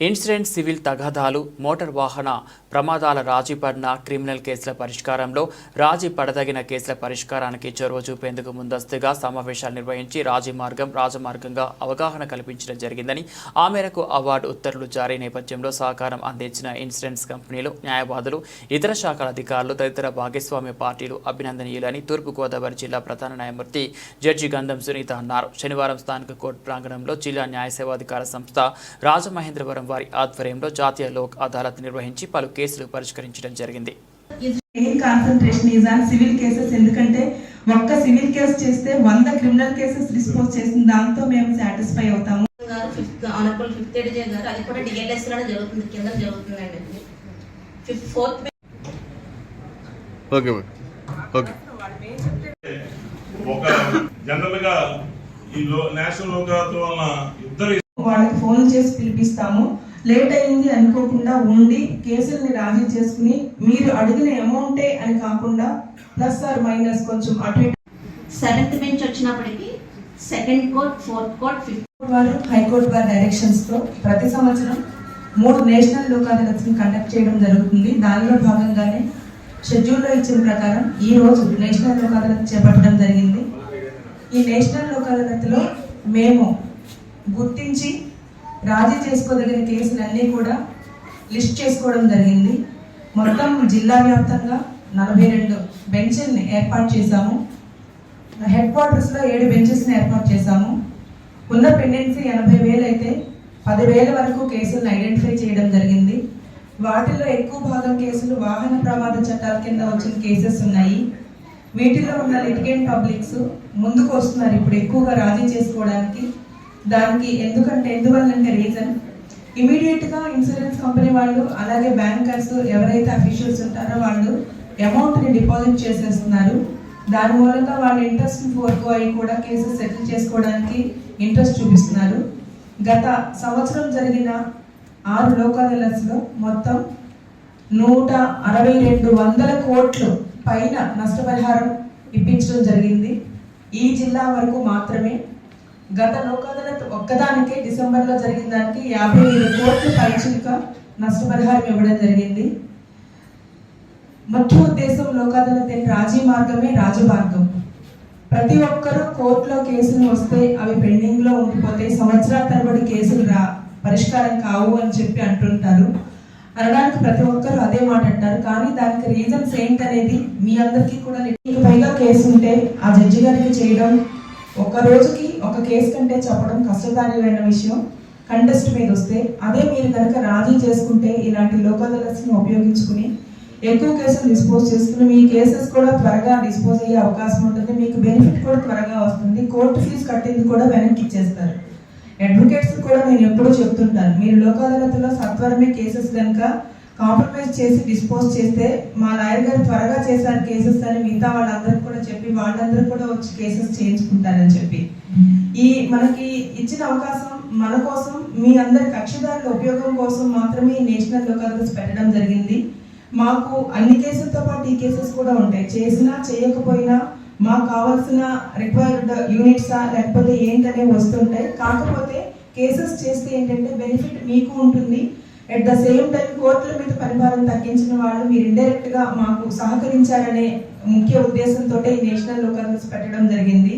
Incident civil తగాదాలు motor వాహన ప్రమాదాల రాజీ పడిన క్రిమినల్ కేసుల పరిష్కారంలో రాజీ పడదగిన కేసుల పరిష్కారానికి చొరవ చూపేందుకు ముందస్తుగా సమావేశాలు నిర్వహించి రాజీ మార్గం రాజమార్గంగా అవగాహన కల్పించడం జరిగిందని ఆ మేరకు అవార్డు ఉత్తర్వులు జారీ నేపథ్యంలో సహకారం అందించిన ఇన్సూరెన్స్ కంపెనీలు న్యాయవాదులు ఇతర శాఖల అధికారులు తదితర భాగస్వామ్య పార్టీలు అభినందనీయులని తూర్పుగోదావరి జిల్లా ప్రధాన న్యాయమూర్తి జడ్జి గంధం సునీత అన్నారు. శనివారం స్థానిక కోర్టు ప్రాంగణంలో జిల్లా న్యాయ సేవాధికార సంస్థ రాజమహేంద్రవరం వారి ఆధ్వర్యంలో జాతీయ లోక్ అదాలత్ నిర్వహించి పలు కేసులు పరిష్కరించడం జరిగింది. Main concentration is on civil cases ఎందుకంటే ఒక్క సివిల్ కేసు చేస్తే వంద క్రిమినల్ కేసెస్ డిస్పోజ్ చేసిన దాంతో మేము సాటిస్ఫై అవుతాము. గారు ఫిఫ్త్ ఆనరబుల్ ఫిఫ్త్ ఎడిజన్ గారు అది కూడా డిఎల్ఎస్లోనే జరుగుతుంది కింద జరుగుతుందండి. Fifth fourth okay madam. Okay. ఒక జనరల్గా ఈ నేషనల్ లోక్ అదాలత్ వలన ఇద్దరు వాళ్ళకి ఫోన్ చేసి పిలిపిస్తాము. లేట్ అయింది అనుకోకుండా ఉండి కేసుల్ని రాజీ చేసుకుని మీరు అడిగిన అమౌంటే అని కాకుండా ప్లస్ ఆర్ మైనస్ కొంచెం అటు సెవెంత్ బెంచ్ వచ్చినప్పటికి second court fourth court fifth వారు హైకోర్టు వారి డైరెక్షన్స్తో ప్రతి సంవత్సరం మూడు నేషనల్ లోక్ కండక్ట్ చేయడం జరుగుతుంది. దానిలో భాగంగానే షెడ్యూల్లో ఇచ్చిన ప్రకారం ఈ రోజు నేషనల్ లోక్ అదాలత్ చేపట్టడం జరిగింది. ఈ నేషనల్ లోక్ అదాలత్లో మేము గుర్తించి రాజీ చేసుకోదగిన కేసులన్నీ కూడా లిస్ట్ చేసుకోవడం జరిగింది. మొత్తం జిల్లా వ్యాప్తంగా నలభై రెండు బెంచ్ల్ని ఏర్పాటు చేశాము. హెడ్ క్వార్టర్స్లో ఏడు బెంచెస్ని ఏర్పాటు చేశాము. ఉన్న పెండెన్సీ ఎనభై వేలు అయితే పదివేల వరకు కేసులను ఐడెంటిఫై చేయడం జరిగింది. వాటిలో ఎక్కువ భాగం కేసులు వాహన ప్రమాద చట్టాల కింద వచ్చిన కేసెస్ ఉన్నాయి. వీటిలో ఉన్న లిటిగెంట్ పబ్లిక్స్ ముందుకు వస్తున్నారు. ఇప్పుడు ఎక్కువగా రాజీ చేసుకోవడానికి దానికి ఎందుకంటే ఎందువల్లంటే రీజన్ ఇమీడియట్గా ఇన్సూరెన్స్ కంపెనీ వాళ్ళు అలాగే బ్యాంకర్స్ ఎవరైతే అఫీషియల్స్ ఉంటారో వాళ్ళు అమౌంట్ని డిపాజిట్ చేసేస్తున్నారు. దాని మూలంగా వాళ్ళ ఇంట్రెస్ట్ ఫోర్కో అయి కూడా కేసెస్ సెటిల్ చేసుకోవడానికి ఇంట్రెస్ట్ చూపిస్తున్నారు. గత సంవత్సరం జరిగిన ఆరు లోకల్ అదాలత్స్ మొత్తం నూట అరవై రెండు వందల కోట్లు పైన నష్టపరిహారం ఇప్పించడం జరిగింది. ఈ జిల్లా వరకు మాత్రమే గత లోక్ ఒక్కదానికే ఒక్కదానికే డిసెంబర్లో జరిగిన దానికి యాభై ఐదు కోట్లు పైచిలుక నష్టపరిహారం ఇవ్వడం జరిగింది. ముఖ్య ఉద్దేశం లోక్ రాజీ మార్గమే రాజమార్గం. ప్రతి ఒక్కరూ కోర్టులో కేసులు వస్తే అవి పెండింగ్లో ఉండిపోతే సంవత్సరాల తరబడి కేసులు రా పరిష్కారం కావు అని చెప్పి అంటుంటారు. అనడానికి ప్రతి ఒక్కరు అదే మాట అంటారు. కానీ దానికి రీజన్స్ ఏంటనేది మీ అందరికీ కూడా పైగా కేసు ఉంటే ఆ జడ్జి గారికి చేయడం ఒక రోజుకి ఒక కేసు కంటే చెప్పడం కష్టదాయమైన విషయం కంటెస్ట్ మీద వస్తే అదే మీరు కనుక రాజీ చేసుకుంటే ఇలాంటి లోకదలస్ని ఉపయోగించుకుని ఎక్కువ కేసులు డిస్పోజ్ చేసుకుని మీ కేసెస్ కూడా త్వరగా డిస్పోజ్ అయ్యే అవకాశం ఉంటుంది. మీకు బెనిఫిట్ కూడా త్వరగా వస్తుంది. కోర్టు ఫీజు కట్టింది కూడా వెనక్కి ఇచ్చేస్తారు. అడ్వకేట్స్ కూడా నేను ఎప్పుడూ చెప్తుంటాను మీరు లోకాదాలతలో సత్వరమే కేసెస్ కనుక కాంప్రమైజ్ చేసి డిస్పోజ్ చేస్తే మా లాయర్ గారు త్వరగా చేశారు కేసెస్ అని మిగతా వాళ్ళందరికీ కూడా చెప్పి వాళ్ళందరూ కూడా వచ్చి కేసెస్ చేయించుకుంటారని చెప్పి. ఈ మనకి ఇచ్చిన అవకాశం మన కోసం మీ అందరి కక్షిదారుల ఉపయోగం కోసం మాత్రమే ఈ నేషనల్ లోక్ పెట్టడం జరిగింది. మాకు అన్ని కేసులతో పాటు ఈ కేసెస్ కూడా ఉంటాయి. చేసినా చేయకపోయినా మాకు కావాల్సిన రిక్వైర్డ్ యూనిట్సా లేకపోతే ఏంటనే వస్తుంటాయి. కాకపోతే కేసెస్ చేస్తే ఏంటంటే బెనిఫిట్ మీకు ఉంటుంది. అట్ ద సేమ్ టైం కోర్టుల మీద పరిభారం తగ్గించిన వాళ్ళు మీరు ఇండైరెక్ట్గా మాకు సహకరించారనే ముఖ్య ఉద్దేశంతో ఈ నేషనల్ లోకల్స్ పెట్టడం జరిగింది.